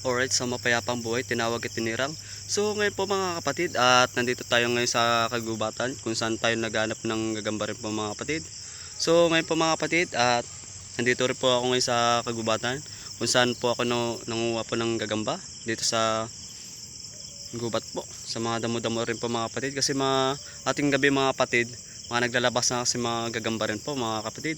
Alright, sa mapayapang buhay, tinawag at tinirang. So ngayon po mga kapatid, at nandito tayo ngayon sa kagubatan kung saan tayo naghanap ng gagamba rin po mga kapatid. So ngayon po mga kapatid, at nandito rin po ako ngayon sa kagubatan kung saan po ako nanguha po ng gagamba dito sa gubat po. Sa mga damo-damo rin po mga kapatid kasi mga ating gabi mga kapatid, mga naglalabas na kasi mga gagamba rin po mga kapatid.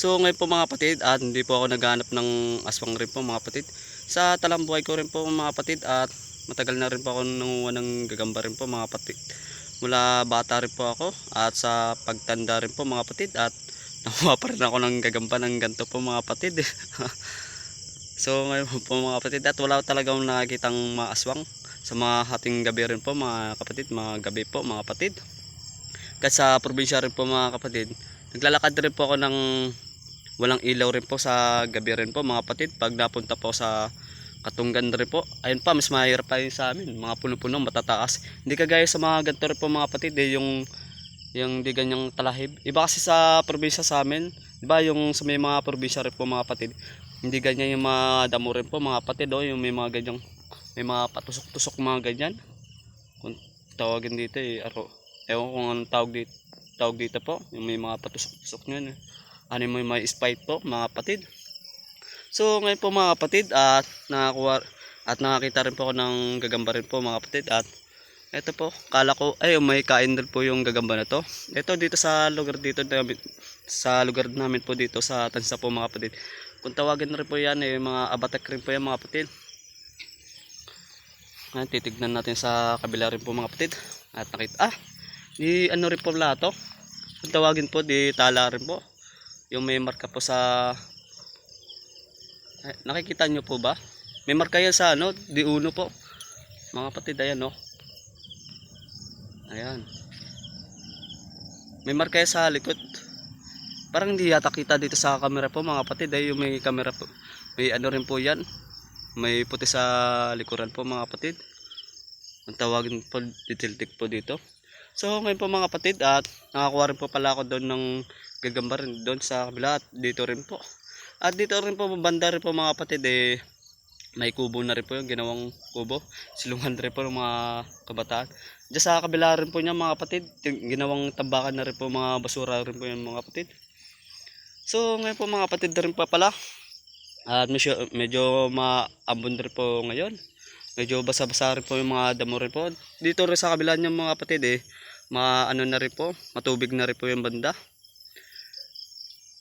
So ngayon po mga kapatid at hindi po ako naghanap ng aswang rin po mga kapatid. Sa talambuhay ko rin po mga kapatid at matagal na rin po ako nanguha ng gagamba rin po mga kapatid. Mula bata rin po ako at sa pagtanda rin po mga kapatid at nakuha pa rin ako ng gagamba ng ganito po mga kapatid. so ngayon po mga kapatid at wala talaga akong nakakitang mga aswang sa mga hating gabi rin po mga kapatid, mga gabi po mga kapatid. Kasi sa probinsya rin po mga kapatid, naglalakad rin po ako ng walang ilaw rin po sa gabi rin po mga kapatid pag napunta po sa Katunggan rin po. Ayun pa, mas mahirap pa yun sa amin. Mga puno-puno, matataas. Hindi kagaya sa mga ganito rin po mga kapatid, eh, yung yung di ganyang talahib. Iba kasi sa probinsya sa amin, di yung sa may mga probinsya rin po mga kapatid, hindi ganyan yung mga damo rin po mga kapatid, oh, yung may mga ganyang, may mga patusok-tusok mga ganyan. Kung tawagin dito eh, aro. Ewan kung anong tawag dito, tawag dito po, yung may mga patusok-tusok nyo. Eh. Ano yung may mga spite po mga kapatid. So ngayon po mga kapatid at nakakuha at nakakita rin po ako ng gagamba rin po mga kapatid at ito po, kala ko ay may kain din po yung gagamba na to. Ito dito sa lugar dito sa lugar namin po dito sa Tansa po mga kapatid. Kung tawagin rin po yan eh mga abatak rin po yan mga kapatid. Ngayon titignan natin sa kabila rin po mga kapatid. At nakita ah, di ano rin po pala to. Kung tawagin po di tala rin po. Yung may marka po sa eh, nakikita nyo po ba? May marka yan sa ano, di uno po. Mga kapatid, ayan no. Ayan. May marka yan sa likod. Parang hindi yata kita dito sa camera po mga kapatid. Ay, yung may camera po. May ano rin po yan. May puti sa likuran po mga kapatid. Ang tawagin po, titiltik po dito. So ngayon po mga kapatid at nakakuha rin po pala ako doon ng gagamba rin doon sa kabila at dito rin po. At dito rin po banda rin po mga kapatid eh may kubo na rin po yung ginawang kubo. Silungan rin po ng mga kabataan. Diyan sa kabila rin po niya mga kapatid, ginawang tambakan na rin po mga basura rin po yung mga kapatid. So ngayon po mga kapatid rin po pala. At medyo, medyo maambon rin po ngayon. Medyo basa-basa rin po yung mga damo rin po. Dito rin sa kabila niya mga kapatid eh, maano na rin po, matubig na rin po yung banda.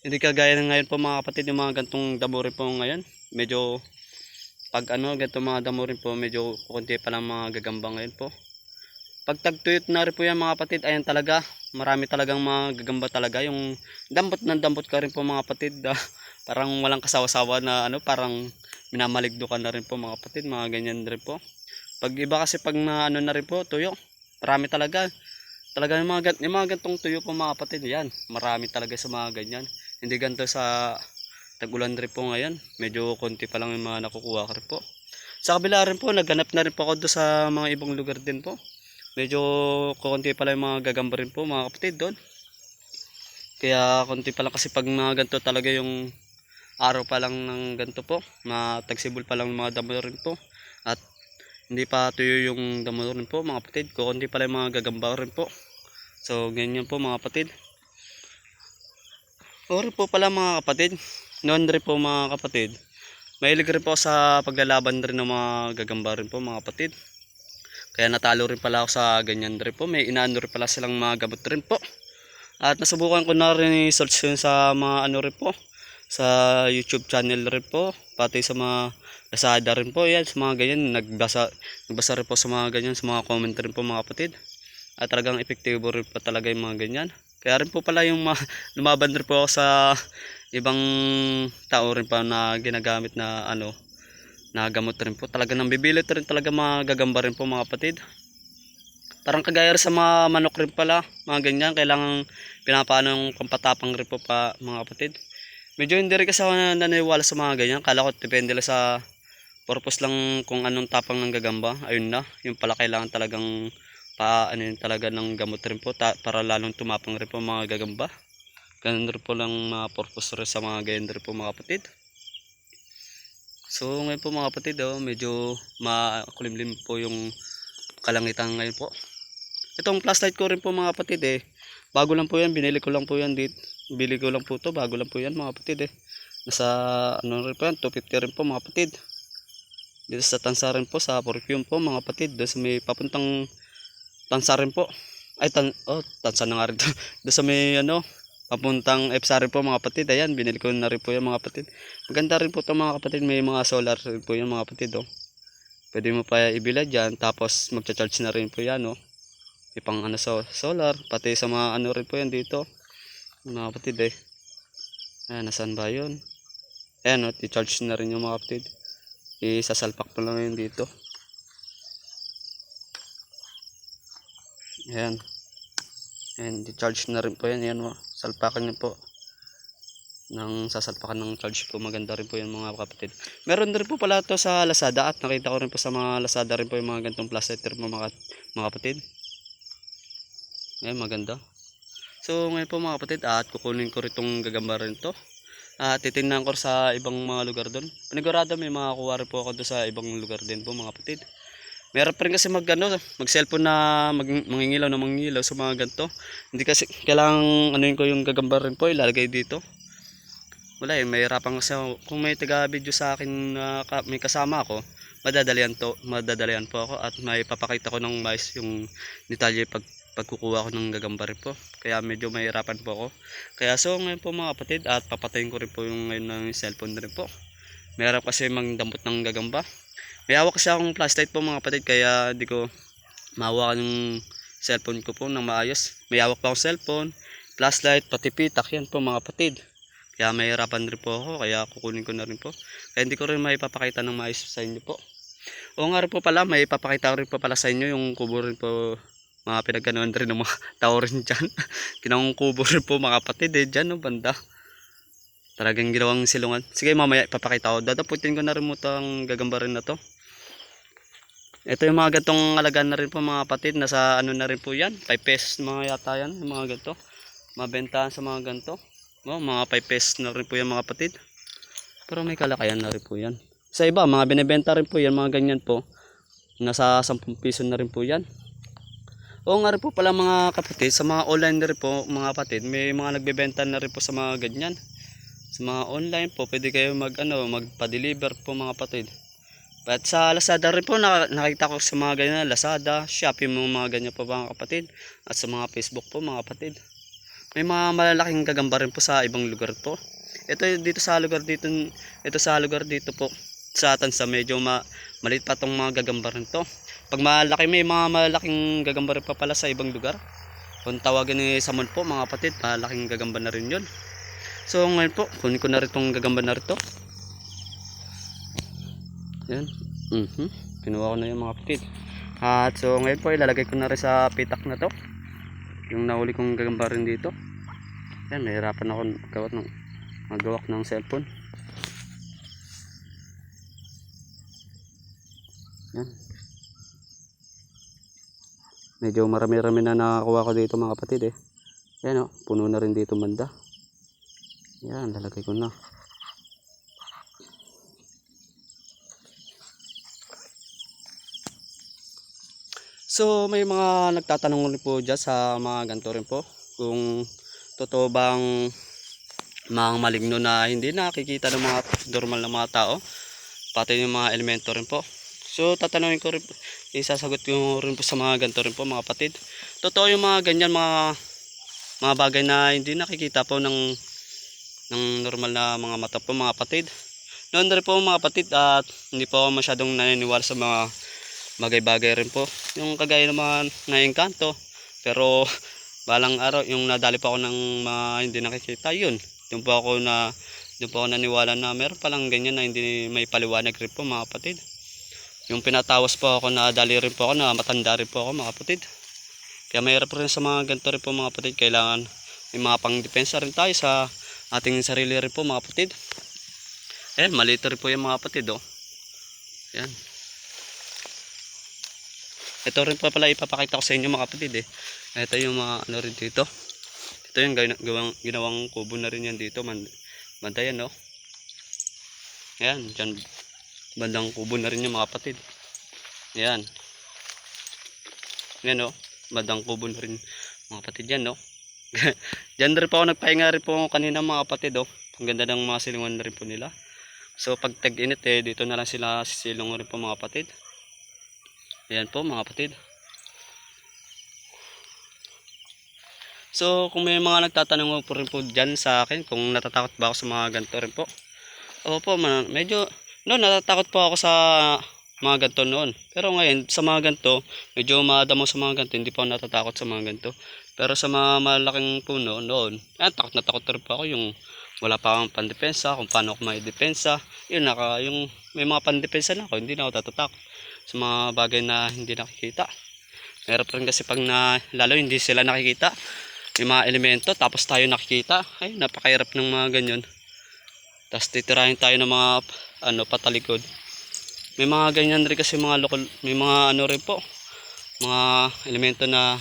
Hindi kagaya ng ngayon po mga kapatid yung mga gantong damo rin po ngayon. Medyo pag ano ganito mga damo rin po medyo kukunti pa lang mga gagamba ngayon po. Pag tagtuyot na rin po yan mga kapatid, ayan talaga, marami talagang mga gagamba talaga. Yung dampot ng dampot ka rin po mga kapatid. ah, parang walang kasawa-sawa na ano, parang minamaligdo ka na rin po mga kapatid, mga ganyan rin po. Pag iba kasi pag na ano na rin po, tuyo, marami talaga. Talaga yung mga, yung mga gantong tuyo po mga kapatid, yan, marami talaga sa mga ganyan. Hindi ganito sa tag-ulan rin po ngayon. Medyo konti pa lang yung mga nakukuha ko rin po. Sa kabila rin po, naghanap na rin po ako doon sa mga ibang lugar din po. Medyo konti pa lang yung mga gagamba rin po mga kapatid doon. Kaya konti pa lang kasi pag mga ganito talaga yung araw pa lang ng ganito po. Matagsibol pa lang mga damo rin po. At hindi pa tuyo yung damo rin po mga kapatid. Kukunti pa lang mga gagamba rin po. So ganyan po mga kapatid. Ori po pala mga kapatid. Noon po mga kapatid. Mahilig rin po sa paglalaban rin ng mga gagamba rin po mga kapatid. Kaya natalo rin pala ako sa ganyan rin po. May inaano rin pala silang mga gamot rin po. At nasubukan ko na rin i-search yun sa mga ano rin po. Sa YouTube channel rin po. Pati sa mga Lazada rin po. Yan, sa mga ganyan. Nagbasa, nagbasa rin po sa mga ganyan. Sa mga comment rin po mga kapatid. At talagang epektibo rin po talaga yung mga ganyan. Kaya rin po pala yung ma- lumaban rin po ako sa ibang tao rin pa na ginagamit na ano na gamot rin po. Talaga nang bibilit rin talaga mga gagamba rin po mga kapatid. Parang kagaya sa mga manok rin pala, mga ganyan, kailangan pinapaano yung pampatapang rin po pa mga kapatid. Medyo hindi rin kasi ako na- naniniwala sa mga ganyan. Kala ko depende lang sa purpose lang kung anong tapang ng gagamba. Ayun na, yung pala kailangan talagang pa ano yun talaga ng gamot rin po ta- para lalong tumapang rin po mga gagamba. Ganun rin po lang mga purpose rin sa mga ganyan rin po mga kapatid. So ngayon po mga kapatid, oh, medyo makulimlim po yung kalangitan ngayon po. Itong flashlight ko rin po mga kapatid eh. Bago lang po yan, binili ko lang po yan dito. Bili ko lang po to, bago lang po yan mga kapatid eh. Nasa ano rin po yan, 250 rin po mga kapatid. Dito sa Tansa rin po, sa perfume po mga kapatid. Doon sa may papuntang Tansa rin po. Ay, tan oh, Tansa na nga rin. Doon sa may ano, papuntang EPSA rin po mga kapatid. Ayan, binili ko na rin po yan mga kapatid. Maganda rin po ito mga kapatid. May mga solar rin po yan mga kapatid. Oh. Pwede mo pa ibila dyan. Tapos magcha-charge na rin po yan. Oh. Ipang ano so, solar. Pati sa mga ano rin po yan dito. Mga kapatid eh. Ayan, nasaan ba yun? Ayan, oh, i-charge na rin yung mga kapatid. Isasalpak pa lang yun dito. Ayan. Ayan, i-charge na rin po yan. Ayan, oh. salpakan niyo po. Nang sasalpakan ng charge po, maganda rin po yan mga kapatid. Meron din po pala to sa Lazada at nakita ko rin po sa mga Lazada rin po yung mga gantong plastic po mga, mga kapatid. Ayan, maganda. So ngayon po mga kapatid, at kukunin ko rin itong gagamba rin to. At titingnan ko sa ibang mga lugar doon. Panigurado may makakuha rin po ako doon sa ibang lugar din po mga kapatid. Meron pa rin kasi mag, ano, mag cellphone na mag, mangingilaw na mangingilaw sa mga ganito. Hindi kasi kailangan ano ko yung gagamba rin po, ilalagay dito. Wala eh, mahirapan kasi. Kung may taga-video sa akin na ka- may kasama ako, madadalian to, madadalian po ako at may papakita ko ng mais yung detalye pag pagkukuha ko ng gagamba rin po. Kaya medyo mahirapan po ako. Kaya so ngayon po mga kapatid at papatayin ko rin po yung ngayon ng cellphone rin po. Mayroon kasi magdambot ng gagamba. May hawak kasi akong flashlight po mga kapatid kaya di ko mahawakan yung cellphone ko po ng maayos. May hawak pa akong cellphone, flashlight, pati pitak yan po mga kapatid. Kaya mahirapan rin po ako kaya kukunin ko na rin po. Kaya hindi ko rin maipapakita ng maayos sa inyo po. O nga rin po pala, may ipapakita ko rin po pala sa inyo yung kubo rin po mga pinagganuan rin ng mga tao rin dyan. Kinang kubo rin po mga kapatid eh, dyan no, banda. Talagang ginawang silungan. Sige mamaya ipapakita ko. Dadaputin ko na rin mo itong gagamba rin na to. Ito yung mga gantong alagaan na rin po mga kapatid. Nasa ano na rin po yan. 5 pesos mga yata yan. Yung mga ganto. Mabentahan sa mga ganto. Oh, mga 5 pesos na rin po yan mga kapatid. Pero may kalakayan na rin po yan. Sa iba, mga binibenta rin po yan. Mga ganyan po. Nasa 10 piso na rin po yan. Oo nga rin po pala mga kapatid. Sa mga online na rin po mga kapatid. May mga nagbebenta na rin po sa mga ganyan. Sa mga online po, pwede kayo mag, ano, magpa-deliver po mga kapatid. At sa Lazada rin po, na- nakita ko sa mga ganyan, Lazada, Shopee, mga, mga ganyan po mga kapatid. At sa mga Facebook po mga kapatid. May mga malalaking gagamba rin po sa ibang lugar po. Ito dito sa lugar dito, ito sa lugar dito po sa Tansa medyo ma, maliit pa tong mga gagamba rin to. Pag malaki may mga malalaking gagamba rin pa pala sa ibang lugar. Kung tawagin ni Samon po mga kapatid, malaking gagamba na rin yun. So ngayon po, kunin ko na rin tong gagamba na rin to. Yan. Mhm. Kinuha ko na yung mga kapatid. At so ngayon po ilalagay ko na rin sa pitak na to. Yung nahuli kong gagamba rin dito. Yan, nahirapan ako gawat ng magawak ng cellphone. Yan. Medyo marami-rami na nakakuha ko dito mga kapatid eh. Yan o, puno na rin dito banda. Yan, lalagay ko na. So may mga nagtatanong rin po dyan sa mga ganito rin po kung totoo bang mga maligno na hindi nakikita ng mga normal na mga tao pati yung mga elemento rin po. So tatanungin ko rin po, isasagot ko rin po sa mga ganito rin po mga kapatid. Totoo yung mga ganyan mga mga bagay na hindi nakikita po ng ng normal na mga mata po mga kapatid. Noon rin po mga kapatid at hindi po masyadong naniniwala sa mga bagay-bagay rin po. Yung kagaya ng mga naengkanto. Pero balang araw, yung nadali pa ako ng mga hindi nakikita, yun. Yung po ako na doon po ako naniwala na meron palang ganyan na hindi may paliwanag rin po mga kapatid. Yung pinatawas po ako na dali rin po ako na matanda rin po ako mga kapatid. Kaya mahirap rin sa mga ganito rin po mga kapatid. Kailangan may mga pang-depensa rin tayo sa ating sarili rin po mga kapatid. Ayan, malito rin po yung mga kapatid oh. Ayan. Ito rin po pala ipapakita ko sa inyo mga kapatid eh. Ito yung mga ano rin dito. Ito yung gawang, ginawang kubo na rin yan dito. Man, banda yan no. Ayan, dyan, Bandang kubo na rin yung mga kapatid. Yan. Yan o. Bandang kubo na rin mga kapatid yan no. Diyan rin po ako nagpahinga rin po kanina mga kapatid oh. Ang ganda ng mga silungan na rin po nila. So pag tag-init eh, dito na lang sila sisilong rin po mga kapatid. Ayan po mga kapatid. So kung may mga nagtatanong po rin po dyan sa akin kung natatakot ba ako sa mga ganito rin po. Opo, man, medyo no, natatakot po ako sa mga ganito noon. Pero ngayon, sa mga ganito, medyo madamo sa mga ganito, hindi pa ako natatakot sa mga ganito. Pero sa mga malaking puno noon, ah, takot na takot rin pa ako yung wala pa akong pandepensa, kung paano ako may depensa. Yun, naka, yung may mga pandepensa na ako, hindi na ako tatatakot sa mga bagay na hindi nakikita. Meron rin kasi pag na, lalo hindi sila nakikita, yung mga elemento, tapos tayo nakikita, ay napakahirap ng mga ganyan. Tapos titirahin tayo ng mga ano, patalikod. May mga ganyan rin kasi mga lokal, may mga ano rin po, mga elemento na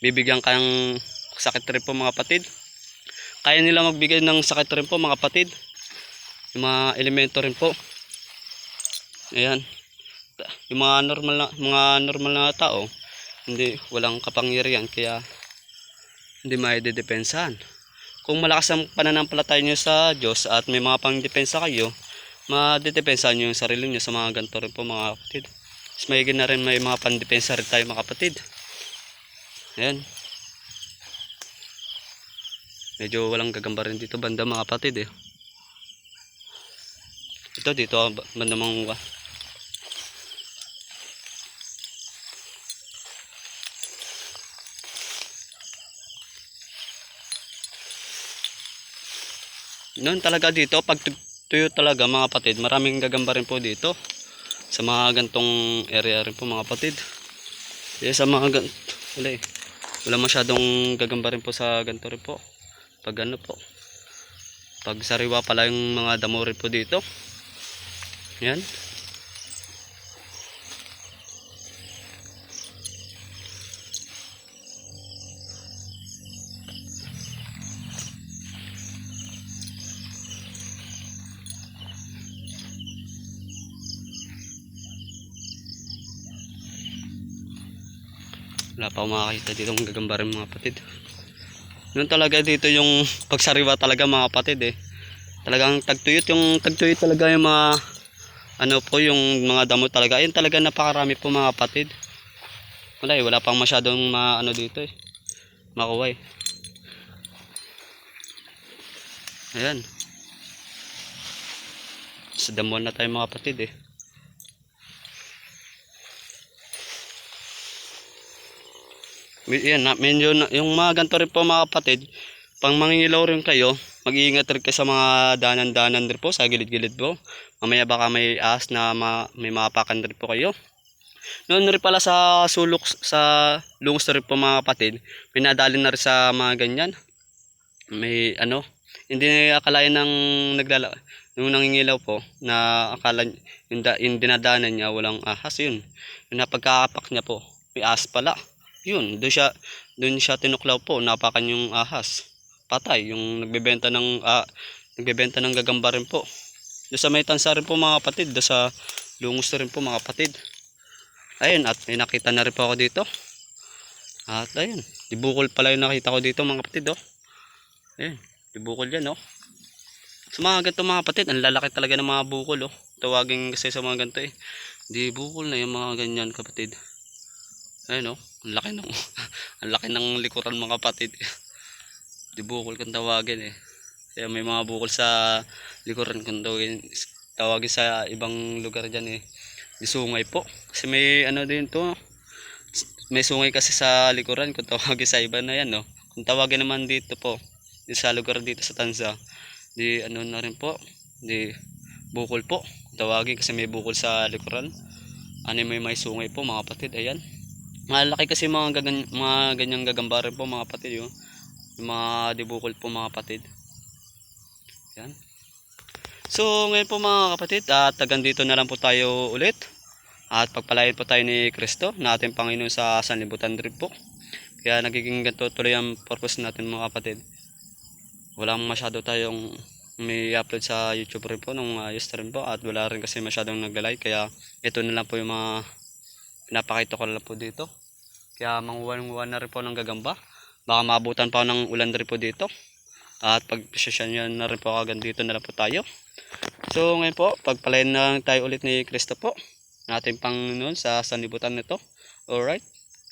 bibigyan kang sakit rin po mga patid. Kaya nila magbigay ng sakit rin po mga patid. Yung mga elemento rin po. Ayan. Yung mga normal na, mga normal na tao, hindi walang kapangyarihan kaya hindi maidedepensahan. Kung malakas ang pananampalataya nyo sa Diyos at may mga pangdepensa kayo, madedepensahan nyo yung sarili nyo sa mga ganito rin po mga kapatid. Mas maigin na rin may mga pandepensa rin tayo mga kapatid. Ayan. Medyo walang gagamba rin dito banda mga kapatid eh. Ito dito ba- banda mga Noon talaga dito, pag tu- tuyo talaga mga kapatid, maraming gagamba rin po dito. Sa mga gantong area rin po mga kapatid. Kaya sa mga gan... Wala eh. Wala masyadong gagamba rin po sa ganito rin po. Pag ano po. Pag sariwa pala yung mga damo rin po dito. Yan. Wala pa makakita dito ng gagamba rin mga kapatid. Yun talaga dito yung pagsariwa talaga mga kapatid eh. Talagang tagtuyot yung tagtuyot talaga yung mga ano po yung mga damo talaga. Ayun talaga napakarami po mga kapatid. Wala eh, wala pang masyadong ma ano dito eh. Makuha eh. Ayan. Sa damuhan na tayo mga kapatid eh. Yan, medyo, yung mga ganito rin po mga kapatid, pang mangingilaw rin kayo, mag-iingat rin kayo sa mga danan-danan rin po, sa gilid-gilid po. Mamaya baka may ahas na ma, may mapakan rin po kayo. Noon rin pala sa sulok, sa lungos rin po mga kapatid, pinadali na rin sa mga ganyan. May ano, hindi akalain ng naglala, nung nangingilaw po, na akala yung, da, yung dinadanan niya walang ahas yun. Yung napagkakapak niya po, may ahas pala. Yun, doon siya, doon siya tinuklaw po, napakan yung ahas. Patay, yung nagbebenta ng, ah, nagbebenta ng gagamba rin po. Doon sa may tansa rin po mga kapatid, doon sa lungos rin po mga kapatid. Ayun, at may nakita na rin po ako dito. At ayun, dibukol pala yung nakita ko dito mga kapatid, oh. Ayun, dibukol yan, oh. Sa mga ganito mga kapatid, ang lalaki talaga ng mga bukol, oh. Tawagin kasi sa mga ganito, eh. Di na yung mga ganyan kapatid. Ayun, oh. Ang laki ng ang laki ng likuran mga kapatid. Di bukol kung tawagin eh. Kaya may mga bukol sa likuran kung tawagin, tawagin sa ibang lugar diyan eh. Di sungay po. Kasi may ano din to. May sungay kasi sa likuran kung tawagin sa iba na yan no. Kung tawagin naman dito po, di sa lugar dito sa Tanza, di ano na rin po, di bukol po. Tawagin kasi may bukol sa likuran. Ano may may sungay po mga kapatid, ayan. Malaki kasi mga, gagan, mga ganyang gagambaran po mga kapatid yun. Yung mga dibukol po mga kapatid. Yan. So ngayon po mga kapatid at tagan dito na lang po tayo ulit. At pagpalain po tayo ni Kristo na ating Panginoon sa sanlibutan rin po. Kaya nagiging ganito tuloy ang purpose natin mga kapatid. Walang masyado tayong may upload sa YouTube rin po nung ayos na rin po at wala rin kasi masyadong nagla-like kaya ito na lang po yung mga pinapakita ko lang po dito. Kaya manguwan-nguwan na rin po ng gagamba. Baka maabutan pa ng ulan rin po dito. At pag nyo na rin po agad dito na lang po tayo. So ngayon po, pagpalain na lang tayo ulit ni Kristo po. Natin pang noon sa sanibutan nito. Alright.